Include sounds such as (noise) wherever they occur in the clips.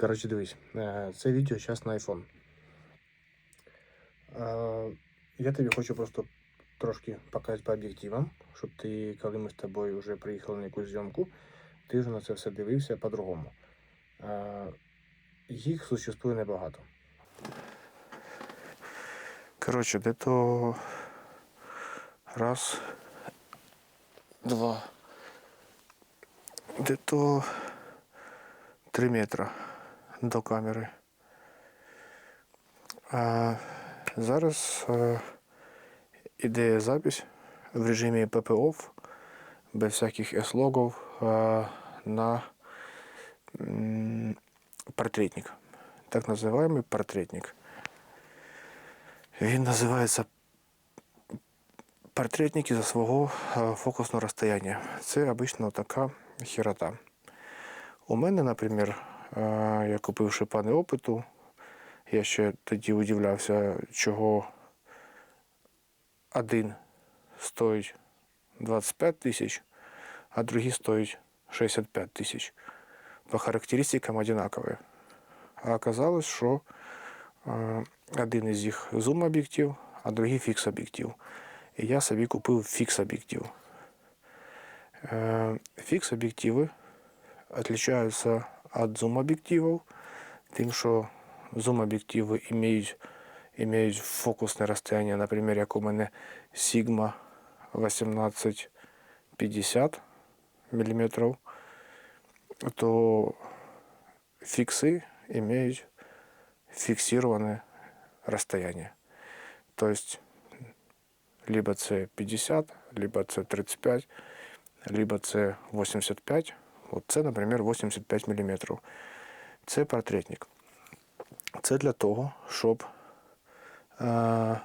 Коротше, дивись, е, це відео зараз на iPhone. Е, Я тобі хочу просто трошки показати по об'єктивам, щоб ти, коли ми з тобою вже приїхали на якусь зйомку, ти вже на це все дивився по-другому. Е, Їх существує небагато. Коротше, де то раз, два, де то 3 метра до камери. А зараз е, іде запись в режимі PPOF, без всяких S-логів е, на м, портретник. Так називаємо портретник. Він називається портретник із свого е, фокусного розстояння. Це обично така херота. У мене, наприклад, я купив шипани опиту. Я ще тоді удивлявся, чого один стоїть 25 тисяч, а другий стоїть 65 тисяч. По характеристикам одинакові. А оказалось, що один із них зум-об'єктив, а другий фікс-об'єктив. І я собі купив фікс-об'єктив. Е, Фікс-об'єктиви отличаются от зум-объективов тем, что зум-об'єктиви имеют, имеють фокусне розстояння, наприклад, як у мене Sigma 1850 мм, то фікси имеют фиксированное расстояние. То есть либо це 50, либо це 35, либо це 85. От це, наприклад, 85 мм. Це портретник. Це для того, щоб е,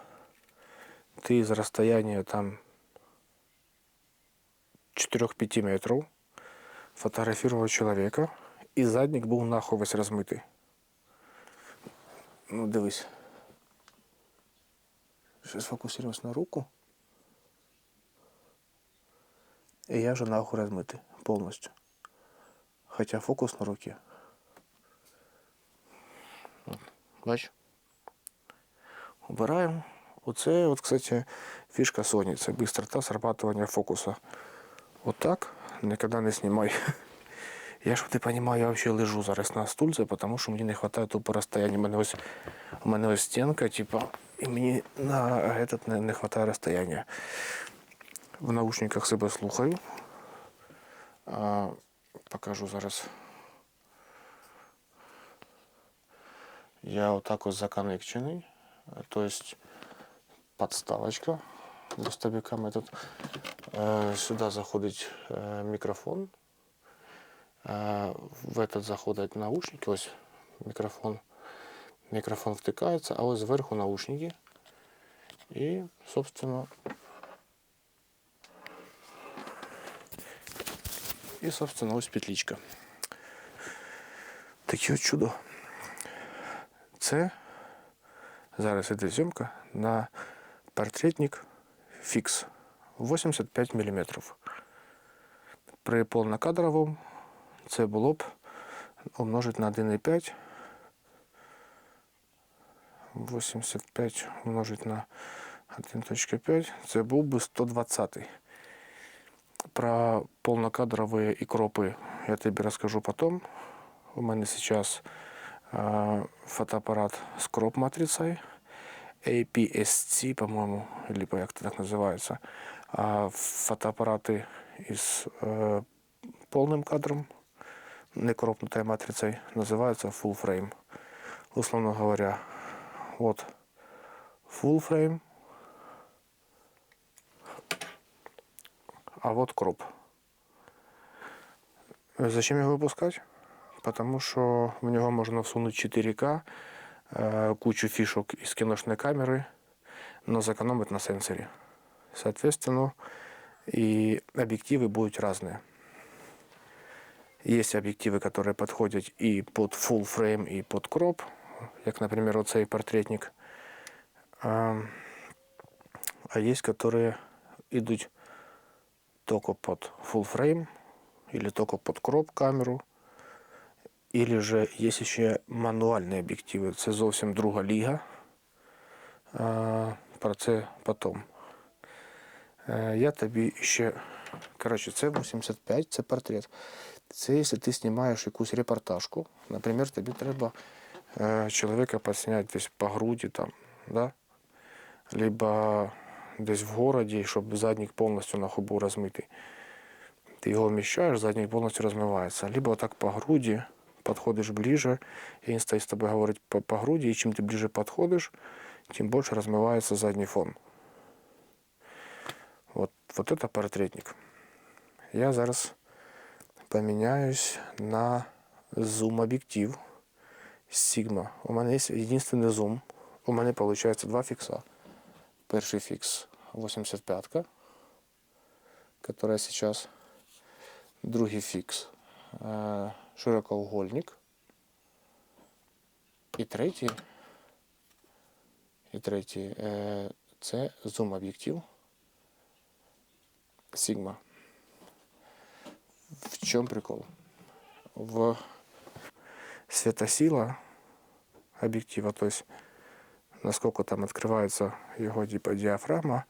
ти з розстояння там 4-5 метрів фотографував чоловіка і задник був нахуй весь розмитий. Ну, дивись. Сейчас фокусируемся на руку. И я же нахуй размытый полностью. Хотя фокус на руке. От, Бач? Убираємо. Оце, от, кстати, фішка Sony. Це бистрота срабатывания фокуса. Вот так. Никогда не знімай. (laughs) Я ж ти розумію, я взагалі лежу зараз на стульці, тому що мені не вистачає тупо розстояння. У мене ось, у мене ось стінка, типу, і мені на этот не, не вистачає розстояння. В наушниках себе слухаю. А, покажу зараз. Я отак ось законекчений. То есть подставочка до стабіка этот. Е, Сюди заходить е, мікрофон. Е, В этот заходять наушники, ось мікрофон. Мікрофон втикається, а ось зверху наушники. І, собственно, і, собственно, ось петличка. Таке от чудо. Це зараз іде зйомка на портретник фікс 85 мм. При повнокадровому це було б умножити на 1,5. 85 умножити на 1.5, це був би 120. Про полнокадровые и кропы я тебе расскажу потом. У меня сейчас э, фотоаппарат с кроп-матрицей. APS-C, по-моему, либо как это так называется. А фотоаппараты с э, полным кадром, не кропнутой матрицей, называются full frame. Условно говоря, вот full frame, а вот кроп. Зачем його випускати? Потому що в нього можна всунути 4К, е, кучу фішок із кіношної камери, но зекономити на сенсорі. Соответственно, и объективы будут разные. Есть объективы, которые подходят и под full frame, и под кроп, як, например, оцей портретник. А, а есть, которые идут только под full frame или только под кроп камеру Ілі же є ще мануальні об'єктиви. Це зовсім друга ліга. Про це потім. Я тобі ще. Коротше, це 85, це портрет. Це якщо ти знімаєш якусь репортажку. Наприклад, тобі треба чоловіка підсняти десь по груді там, да? либо десь в городі, щоб задник повністю на хубу розмитий. Ты его вмещаешь, задник полностью размывается. Либо вот так по груди подходишь ближе, и он стоит с тобой говорить по, по груди, и чем ты ближе подходишь, тем больше размывается задний фон. Вот, вот это портретник. Я зараз поміняюсь на зум-об'єктив Sigma. У мене є єдиний зум. У мене виходить два фікса. Перший фікс 85-ка, которая сейчас другий фікс е, широкоугольник. І третій, і третій е, це зум-об'єктив Sigma. В чому прикол? В светосила объектива, то есть насколько там открывается его типа диафрагма,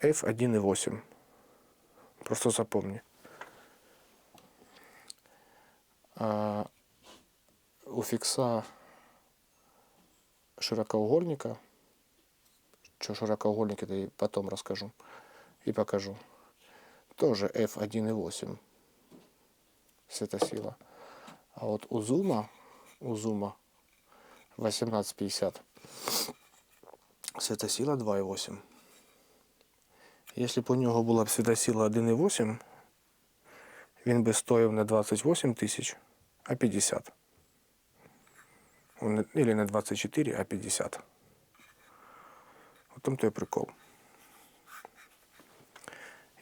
f1.8. Просто запомни. А у фикса широкоугольника, что широкоугольник, это и потом расскажу и покажу, тоже f1.8 светосила. А вот у зума, у зума 1850 светосила 2.8. Якщо б у нього була б світосила 1.8, він би стоїв не 28 тисяч, а 50. Он не- Или не 24, а 50. В тому то і прикол.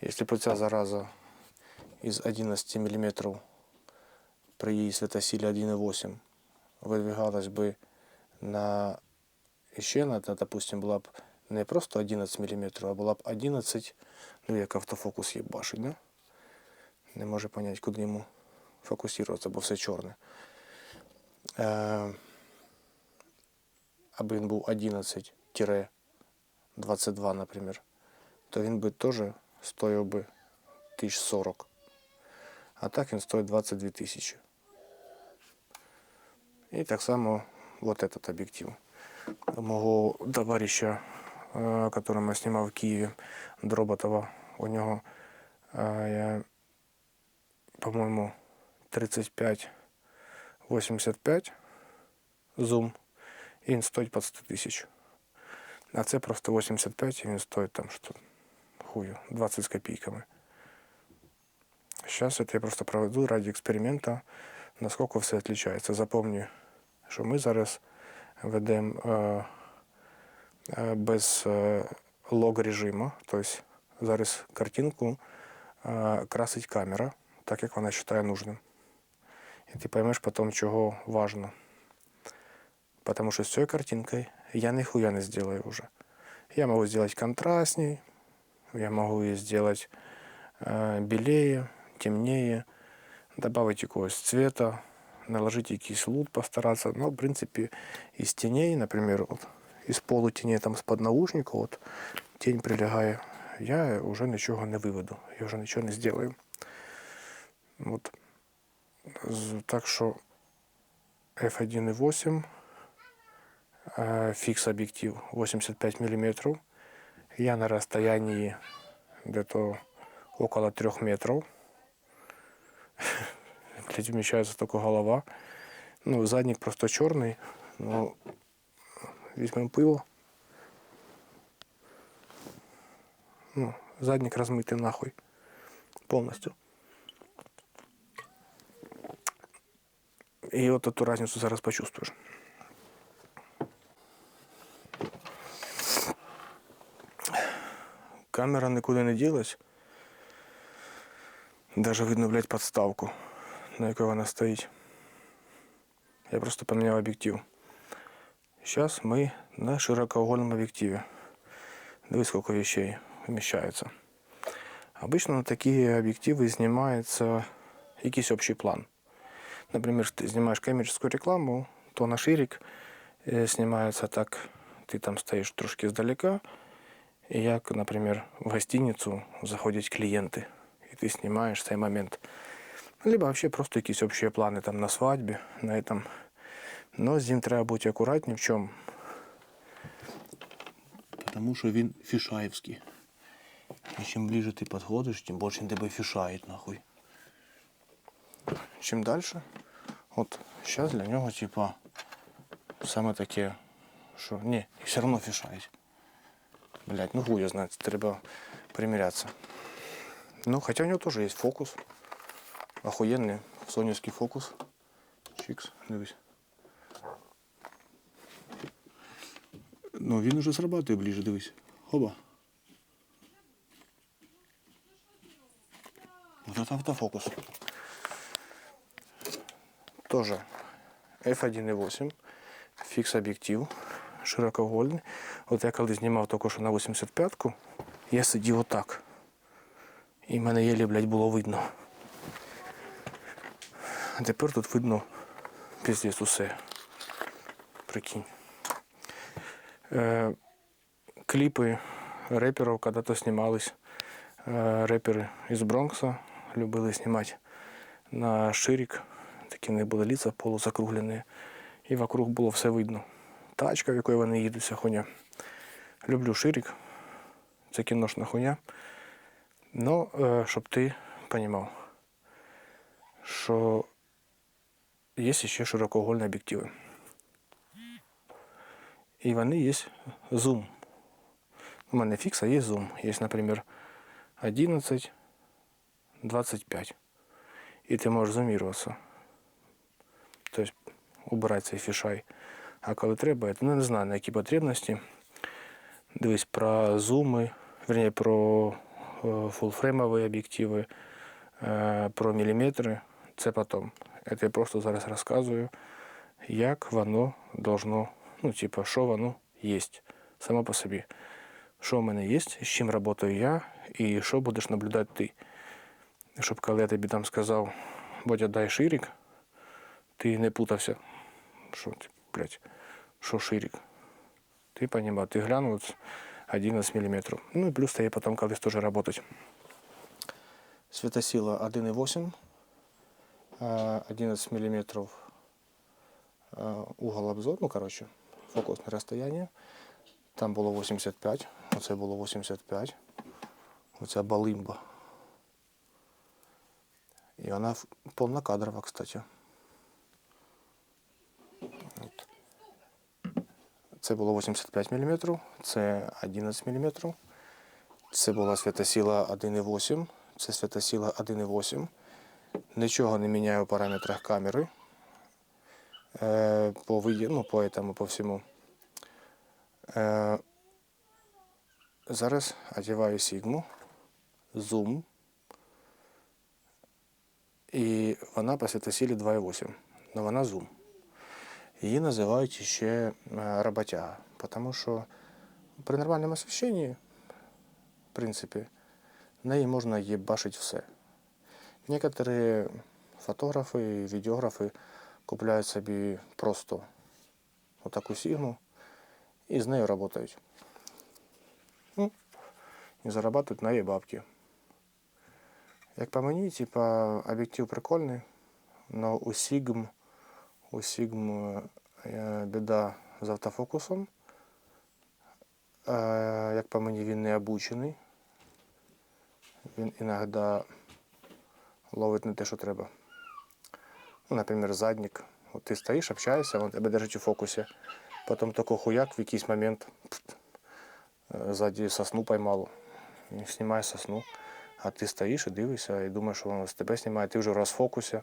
Якщо б ця зараза із 11 мм при її світосилі 1,8 видвигалась би на ще на, на, допустим, була б не просто 11 мм, а була б 11, ну як автофокус їбашить, да? Не може понять, куди йому фокусуватися, бо все чорне. Е, аби він був 11-22, наприклад, то він би теж стоїв би 1040. А так він стоїть 22 тисячі. І так само вот этот объектив. Мого товарища, е, которого я снимал в Киеве, Дроботова, у е, я, по-моему, 35-85 зум, і він стоїть під 100 тисяч. А це просто 85, і він стоїть там що хую, 20 з копійками. Это я просто проведу ради експеримента, наскільки все відрізняється. Запомни, що ми зараз ведемо е, е, без е, лог режиму. Тобто зараз картинку красить камера, так як вона вважає нужним. І ти поймеш потім, чого важно. Потому что с цією картинкой я нихуя не сделаю уже. Я могу сделать контрастней, я могу ее сделать э, белее, темнее, добавить якогось цвета, наложить якийсь лут, постараться. Но, в принципе, из теней, например, вот, из полутеней там з-под наушника, вот, тень прилягає, я уже нічого не виведу, я вже нічого не сделаю. Вот. З- Так що f1.8 э, фикс объектив 85 миллиметров. Я на расстоянии где-то около трех метров. (laughs) Блять, вмещается только голова. Ну, задник просто черный. Ну, візьмемо пиво. Ну, задник размытый нахуй. Полностью. И вот эту разницу зараз почувствуешь. Камера нікуди не ділась. Даже видно, блядь, подставку, на якій вона стоїть. Я просто поміняв об'єктив. Сейчас мы на широкоугольном объективе. Дивись, сколько вещей вмещается. Обычно на такие объективы знімається якийсь общий план. Например, ты снимаешь коммерческую рекламу, то на ширик э, снимается так, ты там стоишь трошки издалека, и як, например, в гостиницу заходять клиенты, и ты снимаешь цей момент. Либо вообще просто якісь общі плани там на свадьбі, на этом. Но з ним треба бути акуратні в чому. Тому що він фішаєвський. І чим ближе ти підходиш, тим більше він тебе фішає нахуй. Чим далі, от зараз для нього, типа, саме таке, що ні, все одно фішають. Блять, ну хуй це треба примірятися. Ну, хоча у нього теж є фокус. Охуєнний сонівський фокус. Чікс, дивись. Ну він уже срабатує ближе, дивись. Хоба. Вот это автофокус. Тоже F1.8, фікс об'єктив, широкоугольний. От я коли знімав тільки що на 85-ку, я сидів отак. І мене єлі, блядь, було видно. А тепер тут видно піздець усе. Прикинь. Е, кліпи реперів когда-то знімались. Е, Репери із Бронкса любили знімати на ширик. Такі них були ліца полузакруглені. І вокруг було все видно. Тачка, в якої вони їдуть, вся хуйня. Люблю ширик. Це кіношна хуйня. Ну, е, щоб ти розумів, що є ще широкоугольні об'єктиви. І вони є зум. У мене фікса є зум. Є, наприклад, 11, 25. І ти можеш зуміруватися. Тобто убирати цей фішай. А коли треба, ну, не знаю на які потребності. Дивись про зуми, верні, про е, фулфреймові об'єктиви, е, про міліметри. Це потім. Це я просто зараз розказую, як воно должно, ну, типа, що воно є само по собі. Що в мене є, з чим працюю я, і що будеш наблюдати ти. Щоб коли я тобі там сказав, Бодя, дай ширик, ти не путався. Що, ти, блядь, що ширик? Ти розумів, ти глянув 11 мм. Ну і плюс я потім колись теж працювати. Світосила 1,8, е, 11 мм угол обзор, ну коротше, фокусне розстояння. Там було 85, оце було 85. Оця балимба. І вона повнокадрова, кстати. От. Це було 85 мм, це 11 мм. Це була святосила 1,8, це святосила 1,8. Нічого не міняю в параметрах камери. Е, по, ну, по, этому, по всьому. Е, зараз одягаю сігму, зум. І вона по святосілі 2,8. але вона зум. Її називають ще е, роботяга, тому що при нормальному освіщенні, в принципі, неї можна їбашити все. Некоторі фотографи, відеографи купляють собі просто отаку сігму і з нею працюють. Ну, і зарабатують на її бабки. Як по мені, типа, об'єктив прикольний, але у Sigma, у Sigma е, біда з автофокусом. Як по мені, він не обучений. Він іноді ловить не те, що треба. Ну, наприклад, задник. От ти стоїш, общаєшся, він тебе держить у фокусі. Потім тако хуяк в якийсь момент е, ззаді сосну поймало. І знімає сосну. А ти стоїш і дивишся, і думаєш, що воно з тебе знімає, ти вже в розфокусі.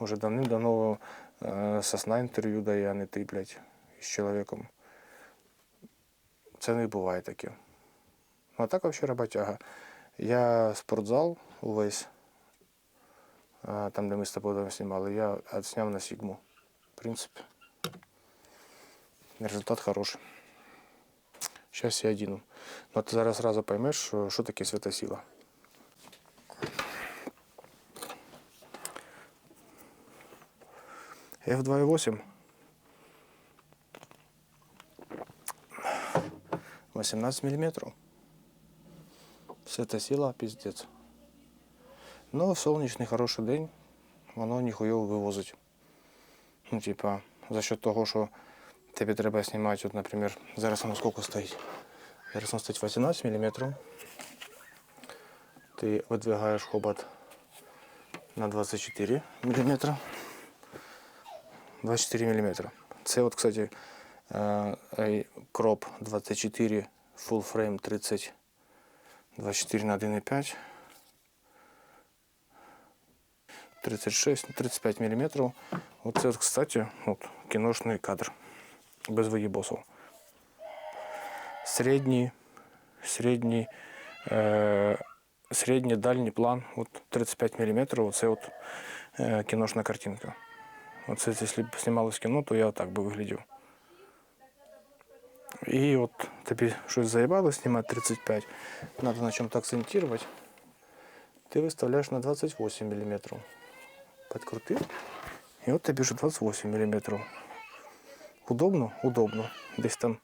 Вже давним-давно е, сосна інтерв'ю дає, а не ти, блядь, із чоловіком. Це не буває таке. Ну, а так взагалі роботяга. Я спортзал увесь, там, де ми з тобою там знімали, я відсняв на Сігму. В принципі. Результат хороший. Зараз я одіну. Ну, ти зараз одразу поймеш, що, що таке святосила. F2.8. 18 миллиметров. Сила пиздец. В сонячний хороший день воно ніхуйово вивозить. Ну, типа, за счет того, що тобі треба знімати, от, наприклад, зараз воно скільки стоїть? Зараз воно стоїть 18 мм. Ти видвигаєш хобот на 24 мм. 24 мм. Це от, кстати, е, кроп 24, full frame 30, 24 на 1,5. 36, ну, 35 мм. Оце, от, кстати, от, кіношний кадр. Без виїбосів. Середній, середній, е, середній дальній план, от 35 мм, оце от е, кіношна картинка. Оце, якщо б знімалось кіно, то я отак би виглядів. І от тобі щось заїбало знімати 35, треба на чому-то акцентувати. Ти виставляєш на 28 мм. Подкрутив. І от тобі вже 28 мм. Удобно? Удобно. Десь там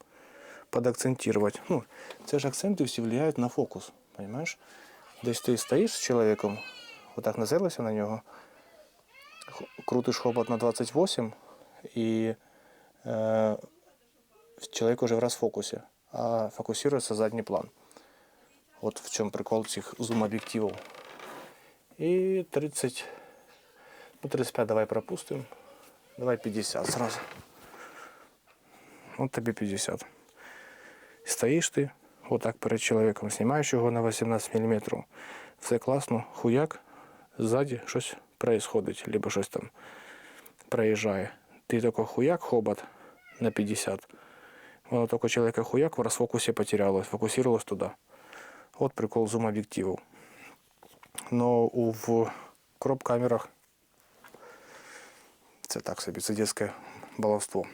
подакцентувати. Ну, це ж акценти всі впливають на фокус. Понимаєш? Десь ти стоїш з чоловіком, отак нацелився на нього, крутиш хобот на 28 і е, чоловік уже в розфокусі, а фокусується задній план. От в чому прикол цих зум-об'єктивів. І 30, ну 35 давай пропустим. Давай 50 сразу. Вот тебе 50. Стоїш ти, отак перед чоловіком, знімаєш його на 18 мм. Все класно, хуяк, ззаді щось происходить, либо щось там проїжджає. Ти тільки хуяк хобот на 50. Воно тільки чоловіка хуяк в розфокусі потерялось, фокусировалось туди. От прикол зум об'єктивів. Но в кроп-камерах це так собі, це дитяче баловство.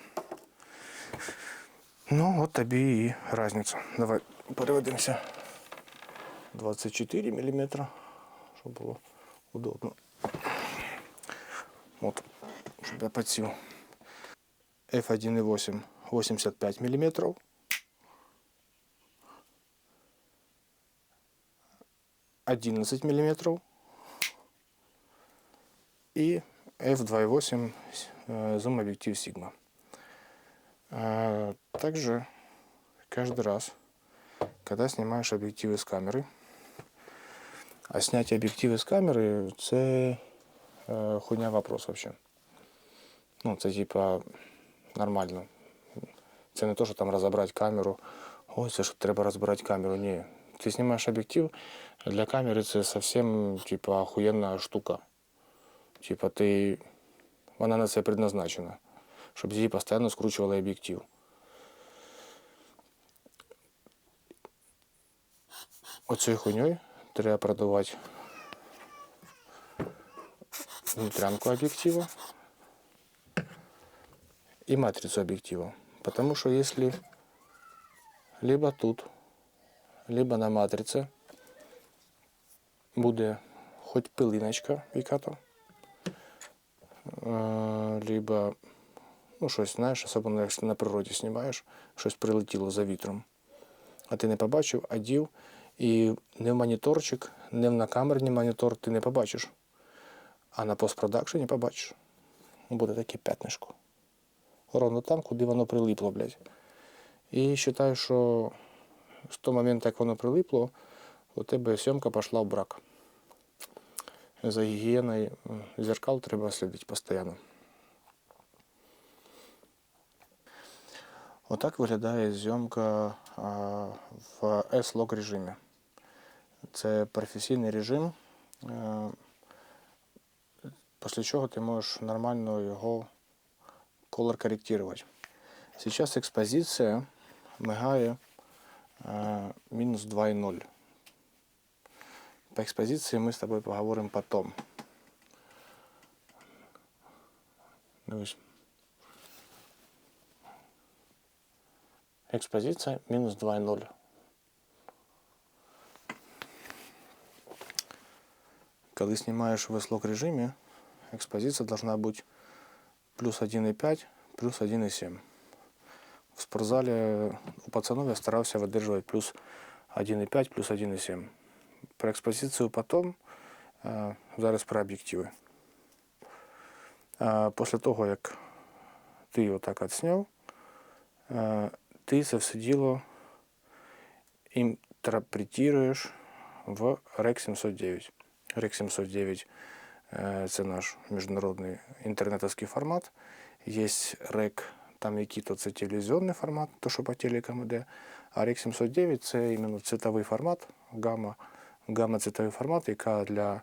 Ну, от тобі і різниця. Давай переведемося. 24 мм, щоб було удобно. От, щоб я підсів. F1.8 85 мм. Одиннадцать миллиметров и f2.8 э, зум-объектив Sigma. А, Также каждый раз, когда снимаешь объективы с камеры, а снять объективы з камери це е, хуйня вопрос вообще. Ну, це типа нормально. Це не то, що там розібрати камеру. Ой, це ж треба розбирати камеру. Ні. Ти знімаєш об'єктив, для камери це зовсім типа охуєнна штука. Типа ти. Вона на це предназначена. Щоб її постійно скручували об'єктив. Оцією хуйньою треба продавати внутрянку объектива и матрицу объектива. Потому что если либо тут, либо на матриці буде хоч пилиночка яка-то, е, либо ну, щось, знаєш, особливо якщо на природі знімаєш, щось прилетіло за вітром. А ти не побачив, а дів, і не в моніторчик, не в накамерний монітор ти не побачиш. А на постпродакшені побачиш. Буде таке п'ятнишко. Ровно там, куди воно прилипло, блядь. І вважаю, що з того моменту, як воно прилипло, у тебе зйомка пішла в брак. За гігієною зеркал треба слідити постійно. Отак виглядає зйомка в S-Log режимі. Це професійний режим, е, після чого ти можеш нормально його колор корректировать. Сейчас экспозиция мигає е, мінус 2,0. По експозиції ми з тобою поговоримо потом. Дивись. Експозиція мінус 2,0. Коли знімаєш в S-Log режимі, експозиція должна бути плюс 1,5, плюс 1,7. В спортзалі у пацанов я старався видержувати плюс 1,5, плюс 1,7. Про експозицію потім, е, зараз про об'єктиви. Е, Після того, як ти його так відсняв, е, ти це все діло інтерпретуєш в REC 709. REC 709 е, це наш міжнародний інтернетовський формат. Є REC, там який-то це телевізійний формат, то що по телекам іде. А REC 709 це іменно цифровий формат, гамма, гамма цифровий формат, яка для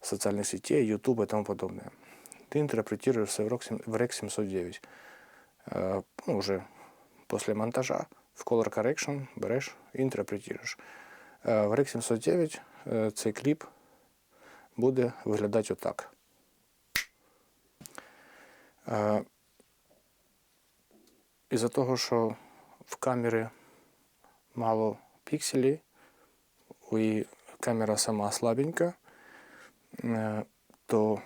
соціальних сетей, YouTube і тому подобне. Ти інтерпретуєш все в REC 709. Е, ну, вже після монтажа в Color Correction береш і інтерпретуєш. Е, В REC 709 е, цей кліп буде виглядати отак. Із-за того, що в камері мало пікселей, і камера сама слабенька, е, то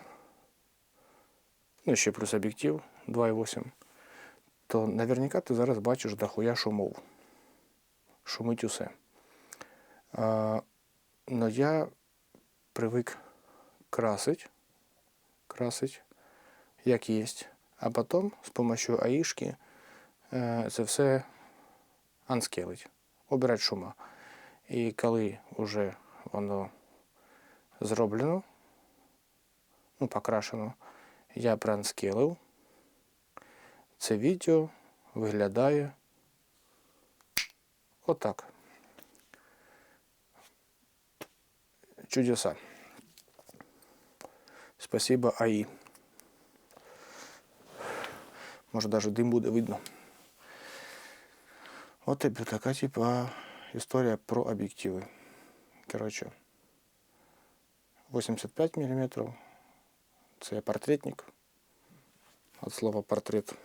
ну, ще плюс об'єктив 2,8, то наверняка ти зараз бачиш дохуя шумов. Шумить усе. А, но я привик красить, красить, як єсть, а потім з допомогою аїшки е, це все анскелить, обирати шума. І коли вже воно зроблено, ну, покрашено, я проанскелив, це відео виглядає отак. Чудеса. Спасибо АІ. Може даже дим буде видно. От тобі така типа історія про об'єктиви. Коротше, 85 мм. Це портретник. От слова портрет.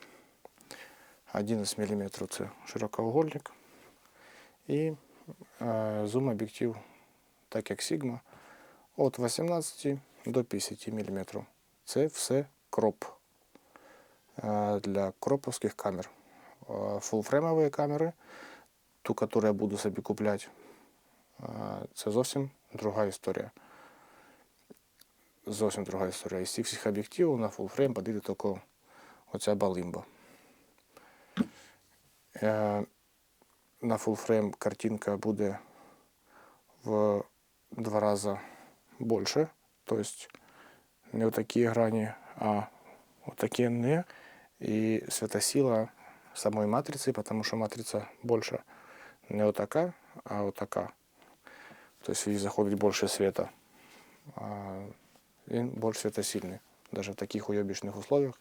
11 мм це широкоугольник. І е, зум об'єктив, так як Sigma, від 18 до 50 мм. Це все кроп е, для кроповських камер. Е, Фулфреймові камери, ту, яку я буду собі купляти, е, це зовсім друга історія. Зовсім друга історія. Із цих всіх об'єктивів на фулфрейм підійде тільки оця балимба. Е, на фулфрейм картинка буде в два рази більше. Тобто не в такі грані, а в такі не. І світосила самої матриці, тому що матриця більша не отака, а отака. Тобто в її заходить більше світа. А він більш світосильний. Навіть в таких уйобічних условиях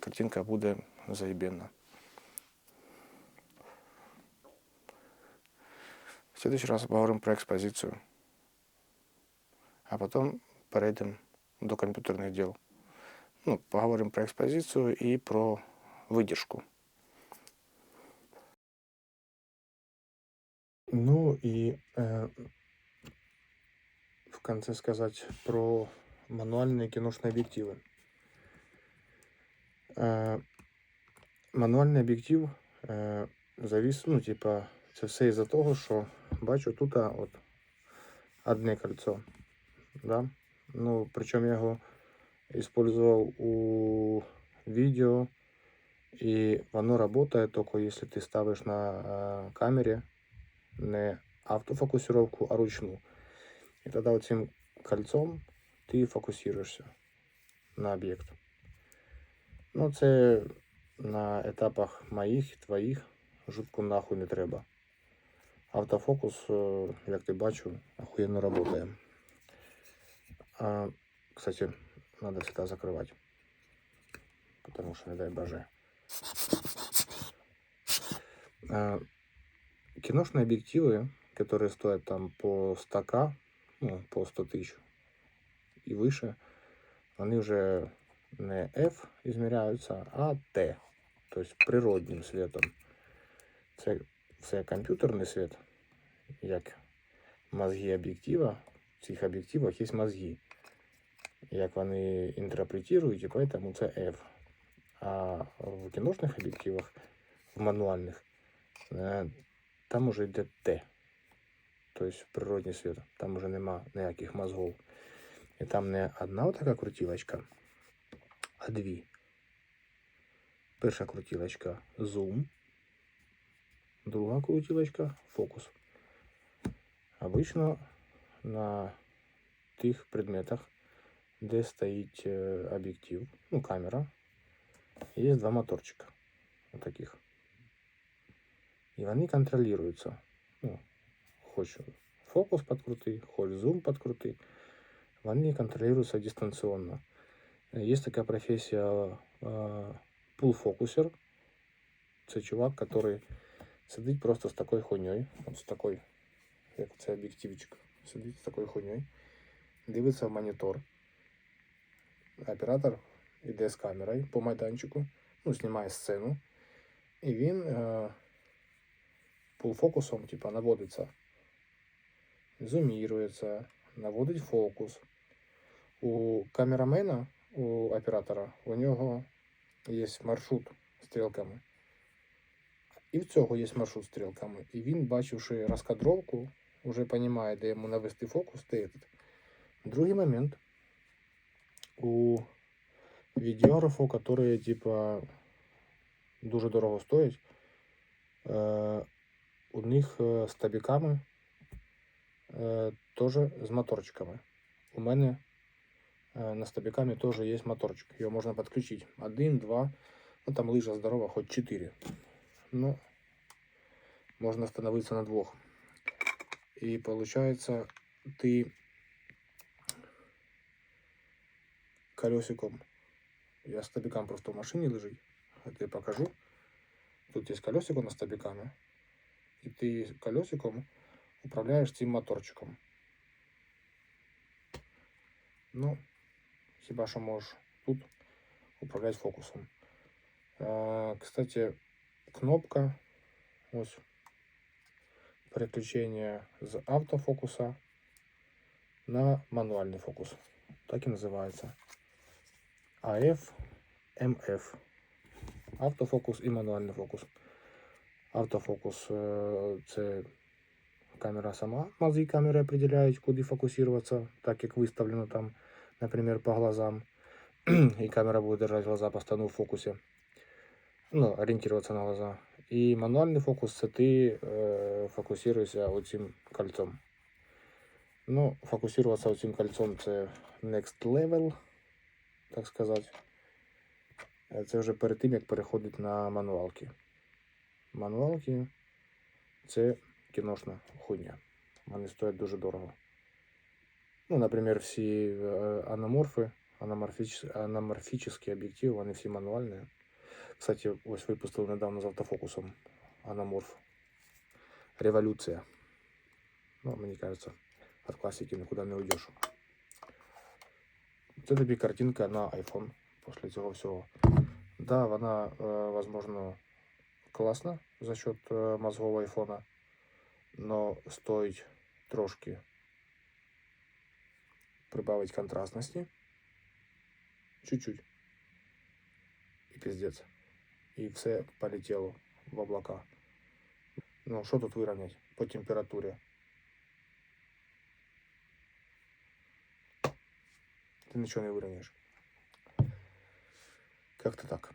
картинка буде заєбенна. В следующий раз поговорим про экспозицию. А потом перейдем до компьютерных дел. Ну, поговорим про экспозицию и про выдержку. Ну и э, в конце сказать про мануальные киношные объективы. Э, мануальний об'єктив е, завіс, ну, типа, це все із-за того, що бачу тут а, от одне кольцо. Да? Ну, причому я його использовал у відео, і воно работает только если ты ставиш на е, камері не автофокусировку, а ручну. І тоді цим кольцом ти фокусуєшся на об'єкт. Ну, це на етапах моїх, твоїх жутко нахуй не треба. Автофокус, е, як ти бачу, охуєнно працює. А, кстати, надо всегда закрывать. Потому что, не дай боже. А, киношные объективы, которые стоят там по 100к, ну, по 100 тысяч и выше, они уже не F измеряются, а T, то есть природним светом. Це все комп'ютерний світ, як мозги об'єктива. В цих об'єктивах є мозги. Як вони інтерпретують, і поэтому це F. А в кіношних об'єктивах, в мануальних, е, там уже йде Т. Тобто природний світ. Там уже нема ніяких мозгов. І там не одна така крутілочка, а дві. Перша крутілочка зум, друга крутілочка фокус. Обично на тих предметах, де стоїть е, об'єктив, ну, камера, є два моторчика. Таких. І вони контролюються. Ну, хоч фокус подкрути, хоч зум подкрути. Вони контролюються дистанційно. Є така професія пул-фокусер. Це чувак, який сидить просто з такою хуйньою, от з такою, як це об'єктивчик, сидить з такою хуйньою, дивиться в монітор. Оператор йде з камерою по майданчику, ну, знімає сцену, і він е, пул-фокусом, типа, наводиться, зумірується, наводить фокус. У камерамена, у оператора, у нього є маршрут стрілками. І в цього є маршрут стрілками. І він, бачивши розкадровку, вже розуміє, де йому навести фокус, де. Другий момент. У відеографів, які, типа, дуже дорого стоять, е, у них е, з табіками е, теж з моторчиками. У мене е, на стабіками теж є моторчик. Його можна підключити. Один, два, ну там лижа здорова, хоч чотири. Ну, можно остановиться на двух. И получается, ты колесиком, я стабикам просто в машине лежит, это я покажу. Тут есть колесико на стабиками, и ты колесиком управляешь тем моторчиком. Ну, хіба що можеш тут управлять фокусом. А, Кстати, кнопка ось переключення з автофокуса на мануальний фокус. Так і називається. АФ МФ. Автофокус і мануальний фокус. Автофокус е, це камера сама. Мозги камери определяють, куди фокусуватися, так як виставлено там, наприклад, по глазам. (clears throat) І камера буде держати глаза постоянно в фокусі. Ну, орієнтуватися на глаза. І мануальний фокус це ти е, фокусуєшся оцим кольцом. Ну, фокусуватися оцим кольцом це next level, так сказати. Е, Це вже перед тим, як переходить на мануалки. Мануалки це кіношна хуйня. Вони стоять дуже дорого. Ну, наприклад, всі е, аноморфи, аноморфічні, аноморфічні об'єктиви, вони всі мануальні. Кстати, ось випустили недавно з автофокусом аноморф. Революція. Ну, мені кажется, від класики нікуди не уйдеш. Це тобі картинка на iPhone після цього всього. Да, вона, е, возможно, класна за счет е, мозгового айфона, но стоїть трошки прибавить контрастності. Чуть-чуть. І пиздец. І все полетело в облака. Ну, що тут вирівняти по температурі? Ти нічого не вирівняєш. Как-то так.